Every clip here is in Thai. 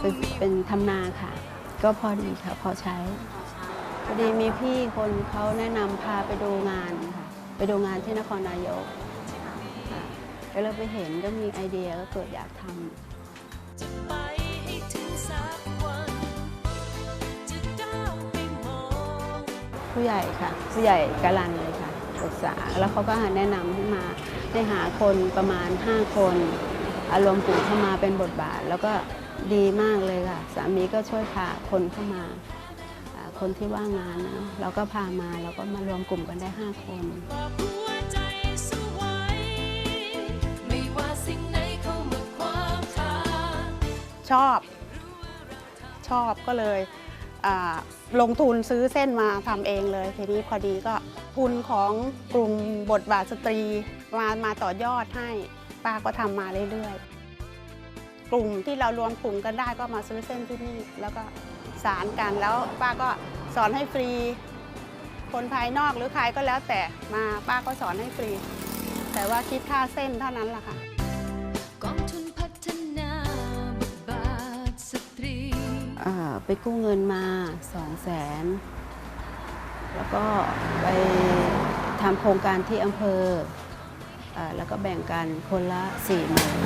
เป็นเป็นทำนาค่ะ ก็พอดีค่ะ พอใช้พอดีมีพี่คนเขาแนะนำพาไปดูงานค่ะ ไปดูงานที่นครนายกค่ะก็เลยไปเห็นก็มีไอเดียก็เกิดอยากทำผู้ใหญ่ค่ะ ผู้ใหญ่กาลันเลยค่ะปรึกษาแล้วเขาก็แนะนำให้มาให้หาคนประมาณ 5 คน อารวมกลุ่มเข้ามาเป็นบทบาทแล้วก็ ดีมากเลยค่ะ สามีก็ช่วยพาคนเข้ามา คนที่ว่างงานนะเราก็พามาแล้วก็มารวมกลุ่มกันได้ 5คนบอกหัวใจสู้ไว้ไม่ว่าสิ่งไหนชอบ ชอบก็เลยลงทุนซื้อเส้นมาทำเองเลย ทีนี้พอดีก็ทุนของกลุ่มบทบาทสตรีมามาต่อยอดให้ป้าก็ทำมาเรื่อยๆ กลุ่มที่เรารวมกลุ่มกันได้ก็มาซื้อเส้นที่นี่ แล้วก็สารกันแล้วป้าก็สอนให้ฟรี คนภายนอกหรือใครก็แล้วแต่มาป้าก็สอนให้ฟรี แต่ว่าคิดค่าเส้นเท่านั้นแหละค่ะกองทุนพัฒนาบทบาทสตรีอ่าไปกู้เงินมา2 0 0แสนแล้วก็ไปทำโครงการที่อำเภออา แล้วก็แบ่งกันคนละ4ี่หมื่น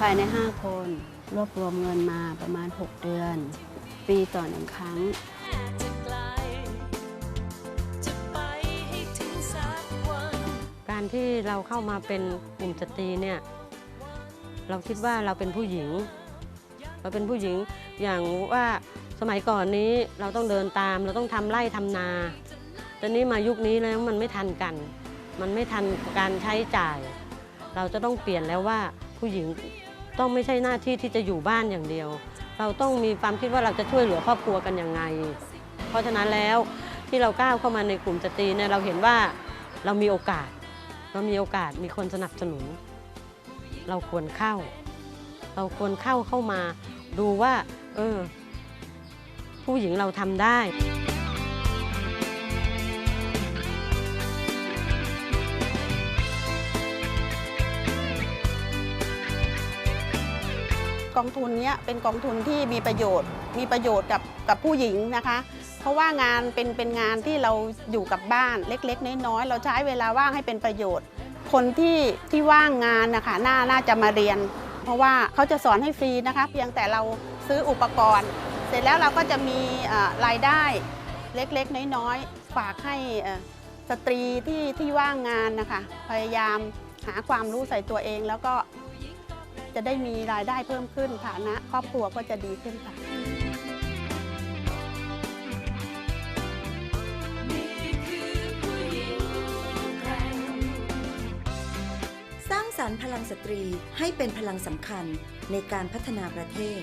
ภายใน 5 คน รวบรวมเงินมาประมาณ 6 เดือน ปีต่อหนึ่งครั้งการที่เราเข้ามาเป็นกลุ่มสตรีเนี่ยเราคิดว่าเราเป็นผู้หญิง เราเป็นผู้หญิงอย่างว่าสมัยก่อนนี้เราต้องเดินตาม เราต้องทำไร่ทำนาแต่นี้มายุคนี้แล้วมันไม่ทันกัน มันไม่ทันการใช้จ่าย เราจะต้องเปลี่ยนแล้วว่าผู้หญิงต้องไม่ใช่หน้าที่ที่จะอยู่บ้านอย่างเดียว เราต้องมีความคิดว่าเราจะช่วยเหลือครอบครัวกันยังไง เพราะฉะนั้นแล้วที่เราก้าวเข้ามาในกลุ่มสตรีเนี่ยเราเห็นว่าเรามีโอกาส เรามีโอกาสมีคนสนับสนุน เราควรเข้า เราควรเข้าเข้ามาดูว่า เออ ผู้หญิงเราทำได้ กองทุนนี้เป็นกองทุนที่มีประโยชน์ มีประโยชน์กับกับผู้หญิงนะคะ เพราะว่างานเป็นเป็นงานที่เราอยู่กับบ้านเล็ก ๆ น้อยๆเราใช้เวลาว่างให้เป็นประโยชน์ คนที่ที่ว่างงานนะคะน่าน่าจะมาเรียน เพราะว่าเขาจะสอนให้ฟรีนะคะเพียงแต่เราซื้ออุปกรณ์ เสร็จแล้วเราก็จะมีรายได้เล็กๆ น้อยๆ ฝากให้สตรีที่ที่ว่างงานนะคะพยายามหาความรู้ใส่ตัวเองแล้วก็ จะได้มีรายได้เพิ่มขึ้นฐานะครอบครัวก็จะดีขึ้นค่ะสร้างสรรค์พลังสตรีให้เป็นพลังสำคัญในการพัฒนาประเทศ